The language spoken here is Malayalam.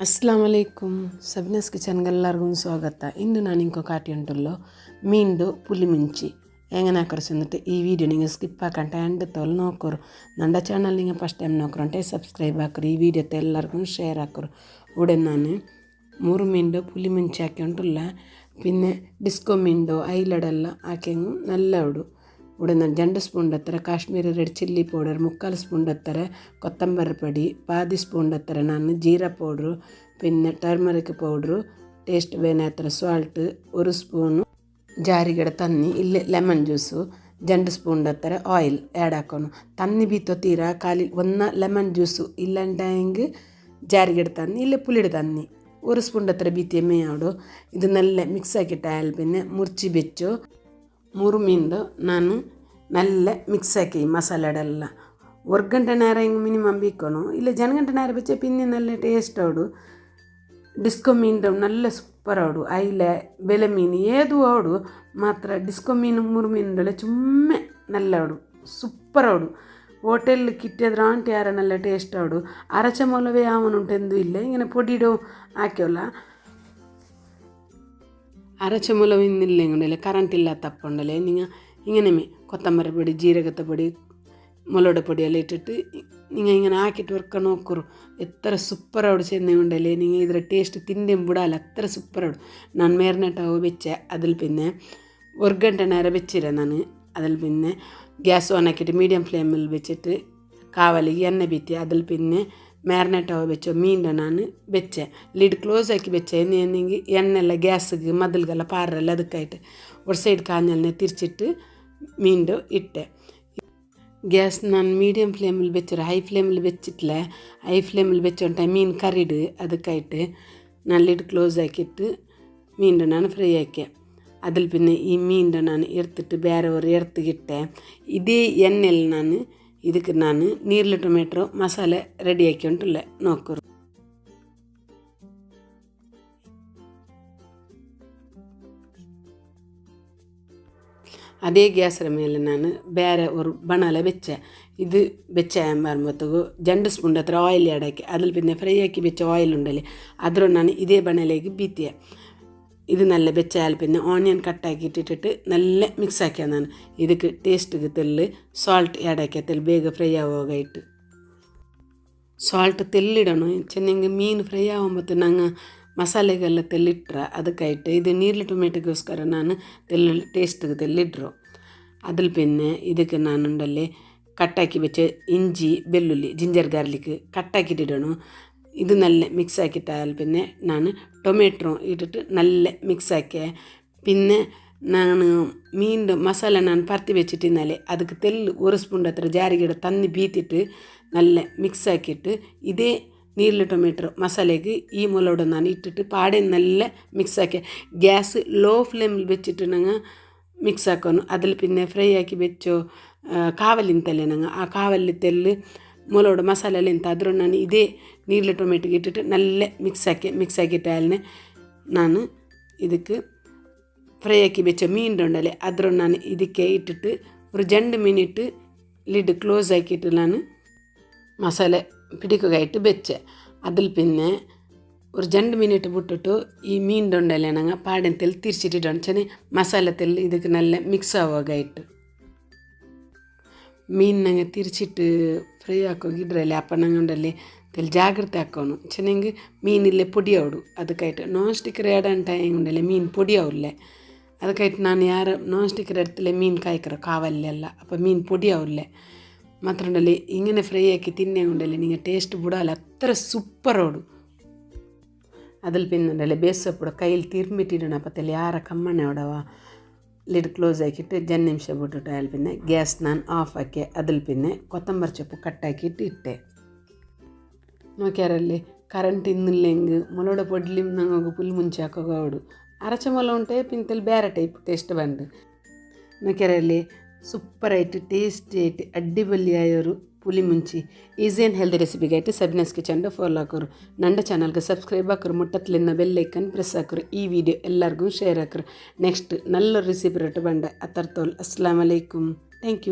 ಅಸ್ಲಾಂ ವಲೈಕುಮ್ ಸಬ್ನೆಸ್ എല്ലാവർക്കും ಎಲ್ಲರಿಗೂ ഇന്ന് ഞാൻ ನಾನು ಇಂಕೊಕ ಆಟಿಯುಂಟಲ್ಲೋ ಮೀಂಡು ಪುಲಿಮಿಂಚಿ എങ്ങനെ കുറച്ചെന്നിട്ട് ഈ വീഡിയോ നിങ്ങൾ സ്കിപ്പാക്കണ്ട എന്റെ തോൽ നോക്കൂ നമ്മുടെ ചാനൽ നിങ്ങൾ ഫസ്റ്റ് ടൈം നോക്കറുണ്ടേ സബ്സ്ക്രൈബ് ആക്കൂ ഈ വീഡിയോത്തെ എല്ലാവർക്കും ഷെയർ ആക്കറു ഇവിടെ ഞാൻ മുറുമീന്റെ പുലിമിഞ്ചി ആക്കിയോണ്ടുള്ള പിന്നെ ഡിസ്കോ മീൻഡോ അയിലടെല്ലാം ആക്കിയെങ്കിൽ നല്ല ഇടും ഇവിടെ ನಾನು രണ്ട് ಸ್ಪೂನ್ ಹತ್ತಿರ ಕಾಶ್ಮೀರಿ ರೆಡ್ ಚಿಲ್ಲಿ ಪೌಡರ್ ಮುಕ್ಕಾಲು ಸ್ಪೂನ್ ಹತ್ತಿರ ಕೊತ್ತಂಬರಿ ಪೊಡಿ ಪಾದಿ ಸ್ಪೂನ್ ಹತ್ತಿರ ನಾನು ಜೀರಾ ಪೌಡ್ರು പിന്നെ ಟರ್ಮರಿಕ್ ಪೌಡ್ರು ಟೇಸ್ಟ್ ಬೇನೆ ಹತ್ತಿರ ಸಾಲ್ಟ್ ഒരു ಸ್ಪೂನು ಜಾರಿಗಡ ತನ್ನಿ ಇಲ್ಲಿ ಲೆಮನ್ ಜ್ಯೂಸು ಜಂಡು ಸ್ಪೂನ್ ಹತ್ತಿರ ಆಯಿಲ್ ಆ್ಯಡ್ ಹಾಕೋನು ತನ್ನಿ ಬೀತೋ ತೀರ ಖಾಲಿ ಒನ್ನ ಲೆಮನ್ ಜ್ಯೂಸು ಇಲ್ಲಂಟಾಯಿಂಗ್ ಜಾರಿಗಡ ತನ್ನಿ ಇಲ್ಲ പുളിയുടെ തന്നി ഒരു സ്പൂൺ ಹತ್ತಿರ ಬೀತಿ ಮೇಯಾಡು ಇದು നല്ല ಮಿಕ್ಸ್ ಆಕಿಟ್ಟು ಆಯಲ್ പിന്നെ ಮುರ್ಚಿ ಬೆಚ್ಚು ಮೂರು ಮೀನ್ದು ನಾನು നല്ല മിക്സാക്കി മസാലയുടെ എല്ലാം ഒരു ഗണ്ട നേരം ಹಿಂಗೆ ಮಿನಿಮಮ್ ಬೀಕೋನು ಇಲ್ಲ ಜನಗಂಟ നേരം വെച്ചാൽ പിന്നെ നല്ല ടേസ്റ്റ് ഓടും ಡಿಸ್ಕೋ ಮೀನು നല്ല ಸೂಪರ್ ಆಡು ಐಲ ಬೆಲೆ ಮೀನು ಏದು ಆಡು ಮಾತ್ರ ಡಿಸ್ಕೋ ಮೀನು ಮುರು ಮೀನುಡಲ್ಲ ಚುಮ್ಮೆ ನಲ್ಲ ಆಡು ಸೂಪರ್ ಆಡು ಹೋಟೆಲ್ ಕಿಟ್ಟಿದ್ರೆ ಆಂಟಿ ಯಾರ ನಲ್ಲ ಟೇಸ್ಟ್ ಆಡು ಅರಚ ಮೂಲವೇ ಯಾವನುಂಟೆಂದು ಇಲ್ಲ ಇಂಗೆ പൊടിയിടോ ಹಾಕ್ಯವಲ್ಲ അരച്ചമുളവിന്നില്ലെങ്കിൽ കറണ്ട് ഇല്ലാത്തപ്പോണ്ടല്ലേ നിങ്ങൾ ഇങ്ങനെ കൊത്തമ്പര ಕೊತ್ತಂಬರಿ ಜೀರಗದ ಪುಡಿ മുളക് പൊടിയെല്ലാം ഇട്ടിട്ട് നിങ്ങൾ ഇങ്ങനെ ആക്കിയിട്ട് വെക്കാൻ നോക്കൂ എത്ര സൂപ്പർ സൂപ്പറോട് ചെന്നുകൊണ്ടല്ലേ നിങ്ങൾ ഇതിലെ ടേസ്റ്റ് തിന്റെയും വിടാല അത്ര സൂപ്പർ ഞാൻ മേറിനിട്ടാവ് വെച്ച അതിൽ പിന്നെ ഒരു ഗണ്ട നേരം വെച്ചിരാ ഞാൻ അതിൽ പിന്നെ ഗ്യാസ് ഓൺ ആക്കിയിട്ട് മീഡിയം ഫ്ലെയിമിൽ വെച്ചിട്ട് കാവലി എണ്ണ പീറ്റി അതിൽ പിന്നെ മാരിനേറ്റാവ് വെച്ചോ. മീന്റെ വെച്ച. ലിഡ് ക്ലോസ് ആക്കി വെച്ച. എന്നെങ്കിൽ എണ്ണ എല്ലാം ഗ്യാസ് മതിലുകളെല്ലാം പാറല്ല അതുക്കായിട്ട് ഒരു സൈഡ് കാഞ്ഞലിനെ തിരിച്ചിട്ട് ಮೀಂಡು ಇಟ್ಟೆ ಗ್ಯಾಸ್ ನಾನು ಮೀಡಿಯಮ್ ಫ್ಲೇಮಲ್ಲಿ ಬೆಚ್ಚರು ಹೈ ಫ್ಲೇಮಲ್ಲಿ ಬೆಚ್ಚಿಟ್ಲೆ ಹೈ ಫ್ಲೇಮಲ್ಲಿ ಬೆಚ್ಚೊಂಟ ಮೀನು ಕರಿಡು ಅದಕ್ಕಾಯಿಟ್ಟು നല്ലിട്ട് ക്ലോസ് ആക്കിയിട്ട് മീനിടണാണ് ഫ്രൈ ആക്കിയത് അതിൽ പിന്നെ ഈ മീനിടണാണ് എടുത്തിട്ട് വേറെ ഒരു എടുത്തുകിട്ടേ ഇതേ എണ്ണയിൽ നാണ് ഇതിക്ക് നാണ് നീരില് ടൊമാറ്റോ മസാല റെഡിയാക്കിക്കൊണ്ടുള്ള നോക്കും ಅದೇ ಗ್ಯಾಸರ ಮೇಲೆ ഞാൻ ಬೇರೆ ഒരു ಬಣಲ വെച്ച. ഇത് വെച്ചാൻ വരുമ്പോഴത്തേക്ക് രണ്ട് സ്പൂൺ അത്ര ഓയിൽ ഇടയ്ക്ക്. അതിൽ പിന്നെ ഫ്രൈ ആക്കി വെച്ച ഓയിൽ ഓയിലുണ്ടല്ലേ അതുകൊണ്ടാണ് ഇതേ ബണയിലേക്ക് ബീത്തിയ ഇത് നല്ല വെച്ചാൽ പിന്നെ ഓണിയൻ കട്ടാക്കിയിട്ട് ഇട്ടിട്ട് നല്ല മിക്സ് ആക്കിയതാണ്. ഇതിക്ക് ടേസ്റ്റ് തെല്ല് സോൾട്ട് ഇടയ്ക്കത്തിൽ ಬೇಗ ഫ്രൈ ആവുകയായിട്ട്. സോൾട്ട് തെല്ലിടണം ചെന്നെങ്കിൽ മീൻ ഫ്രൈ ആകുമ്പോൾ ഞങ്ങൾ ಮಸಾಲೆಗೆಲ್ಲ ತೆಲ್ಲಿಟ್ರೆ ಅದಕ್ಕಾಯ್ತು ಇದು ನೀರ್ಲಿ ಟೊಮೆಟೋಗೋಸ್ಕರ ನಾನು ತೆಲ್ಲ ಟೇಸ್ಟ್ಗೆ ತೆಲ್ಲಿಡ್ರು അതിൽ പിന്നെ ഇതൊക്കെ നാനുണ്ടല്ലേ കട്ടാക്കി വെച്ച് ഇഞ്ചി വെല്ലുള്ളി ജിഞ്ചർ ഗാർലിക്ക് കട്ടാക്കിയിട്ടിടണം ഇത് നല്ല മിക്സ് ആക്കിയിട്ടാൽ പിന്നെ ഞാൻ ടൊമാറ്റോ ഇട്ടിട്ട് നല്ല മിക്സ് ആക്കിയ പിന്നെ நான் மீண்டு மசாலா நான் பருத்தி வச்சுட்டுனாலே அதுக்கு தெல் ஒரு ஸ்பூன் அத்திர ஜாரிகிட தண்ணி பீத்திட்டு நல்ல மிக்ஸ் ஆக்கிட்டு இதே നീരിലെ ടൊമാറ്റോ മസാലയ്ക്ക് ഈ മുലയുടെ നാനി ഇട്ടിട്ട് പാടെ നല്ല മിക്സാക്കി ഗ്യാസ് ലോ ഫ്ലെയിമിൽ വെച്ചിട്ട് ഞങ്ങൾ മിക്സാക്കുന്നു അതിൽ പിന്നെ ഫ്രൈ ആക്കി വെച്ചോ കാവലിൻ തല്ലെ ഞങ്ങൾ ആ കാവലിൽ തെല്ല് മുലയുടെ മസാല എല്ലാം അതിലൊന്നു നാൻ ഇതേ നീരിലെ ടൊമാറ്റോ ഇട്ടിട്ട് നല്ല മിക്സാക്കി മിക്സാക്കിയിട്ടാലിന് നാൻ ഇതിക്ക് ഫ്രൈ ആക്കി വെച്ച. മീൻ ഉണ്ടല്ലേ അതിലൊന്നു നാൻ ഇതൊക്കെ ഇട്ടിട്ട് ഒരു രണ്ട് മിനിറ്റ് ലിഡ് ക്ലോസ് ആക്കിയിട്ടുള്ളതാണ് മസാല പിടിക്കുകയായിട്ട് വെച്ച്. അതിൽ പിന്നെ ഒരു രണ്ട് മിനിറ്റ് വിട്ടിട്ട് ഈ മീനുണ്ടല്ലേ ഞങ്ങൾ പാടത്തിൽ തിരിച്ചിട്ടിട്ടുണ്ട്. ചെന്ന് മസാലത്തിൽ ഇതൊക്കെ നല്ല മിക്സ് ആവുകയായിട്ട്. മീൻ നങ്ങ തിരിച്ചിട്ട് ഫ്രൈ ആക്കുകിടല്ലേ അപ്പം ഞങ്ങൾ ഉണ്ടല്ലേ അതിൽ ജാഗ്രത ആക്കണം. ചെന്നെങ്കിൽ മീനില്ലേ പൊടിയാവിടും അതൊക്കെയായിട്ട് നോൺ സ്റ്റിക്ക് റേഡാണ്ടല്ലേ മീൻ പൊടിയാവില്ലേ? അതൊക്കെയായിട്ട് ഞാൻ യാറ് നോൺ സ്റ്റിക്ക് റേഡത്തിലെ മീൻ കായ്ക്കറ കാവല്ലേ അപ്പം മീൻ പൊടിയാവില്ലേ? മാത്രമല്ല ഇങ്ങനെ ഫ്രൈ ആക്കി തിന്നുകൊണ്ടല്ലേ നിങ്ങൾ ടേസ്റ്റ് വിടാല അത്ര സൂപ്പറോടും അതിൽ പിന്നുണ്ടല്ലേ ബേസപ്പൂടെ കയ്യിൽ തിരുമ്പിട്ടിടണം. അപ്പത്തല്ലേ ആറ കമ്മണ്ണ അവിടെവാ ലിഡ് ക്ലോസ് ആക്കിയിട്ട് ജൻ നിമിഷം വിട്ടിട്ട് അതിൽ പിന്നെ ഗ്യാസ് ഞാൻ ഓഫാക്കി അതിൽ പിന്നെ കൊത്തമ്പർ ചൊപ്പ് കട്ടാക്കിയിട്ട് ഇട്ടേ. നോക്കിയാരല്ലേ? ಕರೆಂಟ್ ಇನ್ನಿಲ್ಲೆಂಗೆ ಮೊಲೋಡ ಪೊಡ್ಲಿ ನಂಗೆ ಫುಲ್ ಮುಂಚೆ ಹಾಕೋಗೋಡು ಅರಚ ಮೊಲ ಉಂಟೆ ಪಿಂತಲ್ಲಿ ಬೇರೆ ಟೈಪ್ ಟೇಸ್ಟ್ ಬಂದು ನಕ್ಕೆರಲ್ಲಿ സൂപ്പറായിട്ട് ടേസ്റ്റ് ആയിട്ട് അടിപൊളിയായ ഒരു പുലിമുഞ്ചി easy and healthy recipe റെസിപ്പിക്കായിട്ട് സബ്നസ് kitchen follow ആക്കുറു നണ്ട ചാനലിക്ക് സബ്സ്ക്രൈബ് ആക്കുറു മുട്ടത്തിൽ നിന്ന് ബെല്ലൈക്കൻ പ്രസ് ആക്കുറു ഈ വീഡിയോ എല്ലാവർക്കും ഷെയർ ആക്കുറു നെക്സ്റ്റ് നല്ലൊരു റെസിപ്പി റേറ്റ് വേണ്ട. അത്രത്തോൾ അസ്സാം വലൈക്കും താങ്ക്